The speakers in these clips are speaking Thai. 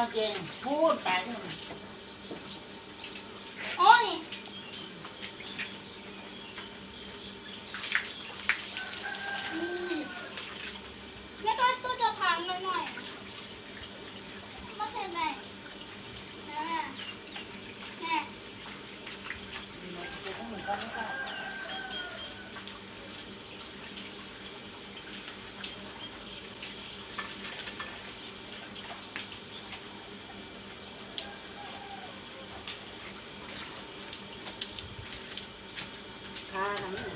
มาเกงพูดแต่ที่มัน โอ้ยนี่แม่ก็ตัวจะพังหน่อยๆมาเสร็จไหนแม่แม่ เหมือนกันไม่ได้ ค่าน้ำหนู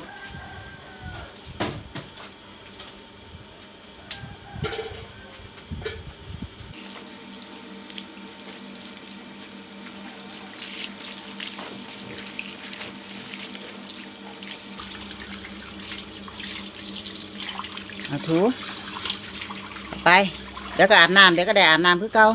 เอาถูไป เดี๋ยวก็อาบน้ำเดี๋ยวก็ได้อาบน้ำคือเก่า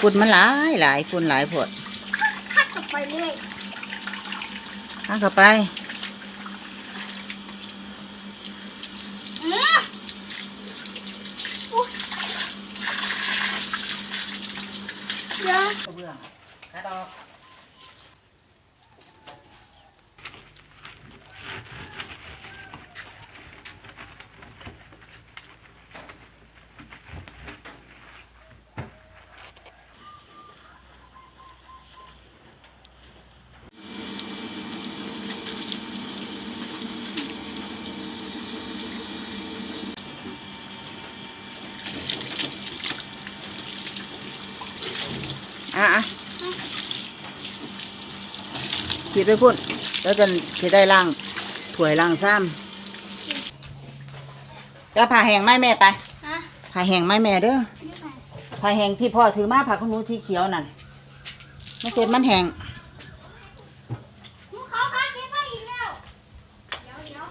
ฝุ่นมันหลายหลายฝุ่นหลายผดคัดกลับไปเรื่อยข้าเข้าไป อืออุ๊ย เองกระดอกอะอะขีดไปพุ่นแล้วจะจะได้ล่างถ้วยล่างซ้ำแล้วผ่าแห้งไหมแม่ไปฮะผ่าแห้งไหมแม่เด้อนี่ไงผ่าแห้งที่พ่อถือมาผ่าขนหนูสีเขียวนั่นไม่เสร็จมันแห้ง ลูกเขาคัดเก็บไปอีกแล้ว เดี๋ยวเดี๋ยว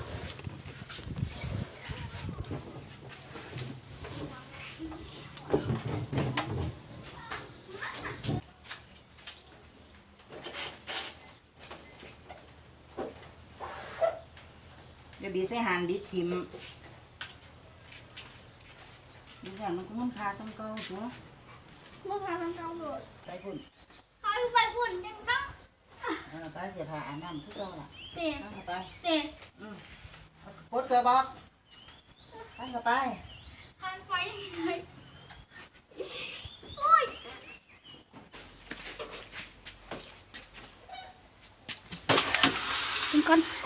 เดี๋ยวบีบใส่หานบิดทิมบีบใส่มันก็มันคาซ้ำเก่าตัวลูกค้าทำเจ้าโหลดไปพุ่นเขาอยู่ไปฝุ่นยังต้องเอาไปเสียผ่าอาบน้ำคือเก่าล่ะเตะนั่งเข้าไปเตะอืมเอากดเกลือบอกนั่งเข้าไปคันไฟเลยโอ้ยกินก่อน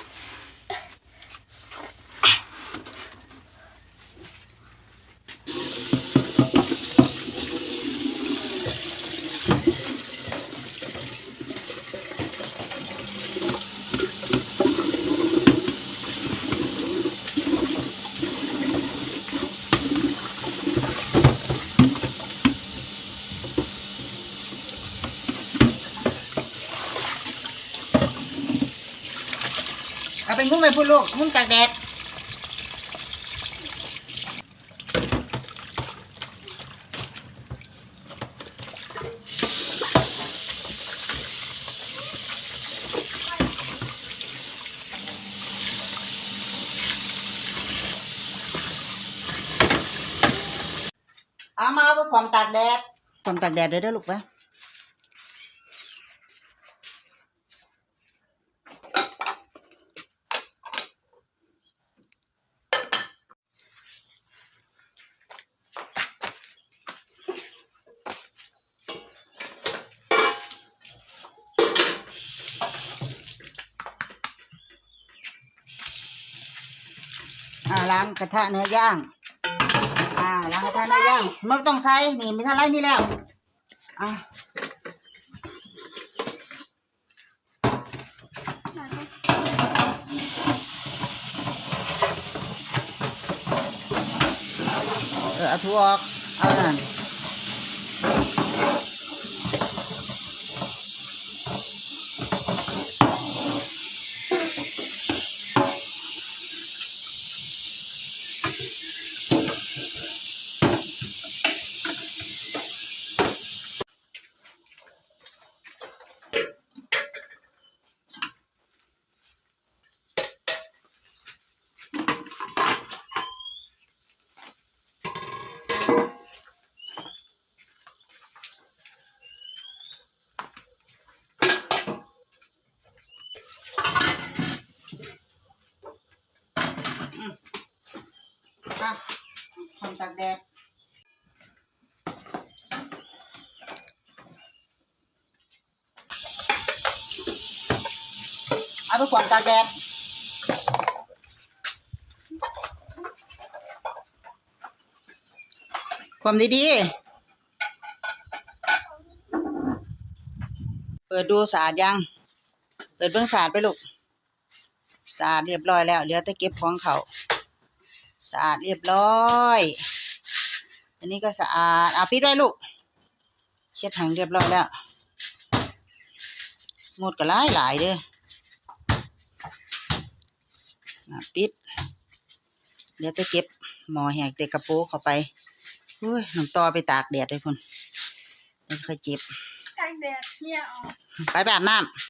เอาไปงุ้มไปพุ่นลูกงุ้มตากแดดเอามาเอาไปความตากแดดความตากแดดเด้ด้อลูกไป อ่าล้างกระทะเนื้อย่างอ่าล้างกระทะเนื้อย่างไม่ต้องใส่นี่ไม่ทันไรมีแล้วอ่าเออเอาถั่วออกเอานั่น ตากแดดเอาไปขวางตากแดดความดีๆ เปิดดูสะอาดยัง เปิดเบื้องสะอาดไปลูกสะอาดเรียบร้อยแล้ว เหลือแต่เก็บของเขา สะอาดเรียบร้อย อันนี้ก็สะอาดเอาปิดไว้ลูก เช็ดแห้งเรียบร้อยแล้วหมดก็หลายหลายๆเด้ออะปิดเหลือแต่เก็บหมอแหกแต่กระโปรงเข้าไปอุ้ยน้ำต่อไปตากแดดเลยคุณแล้วค่อยเจ็บกางแดดเนี่ยออกไปแบบน้ำ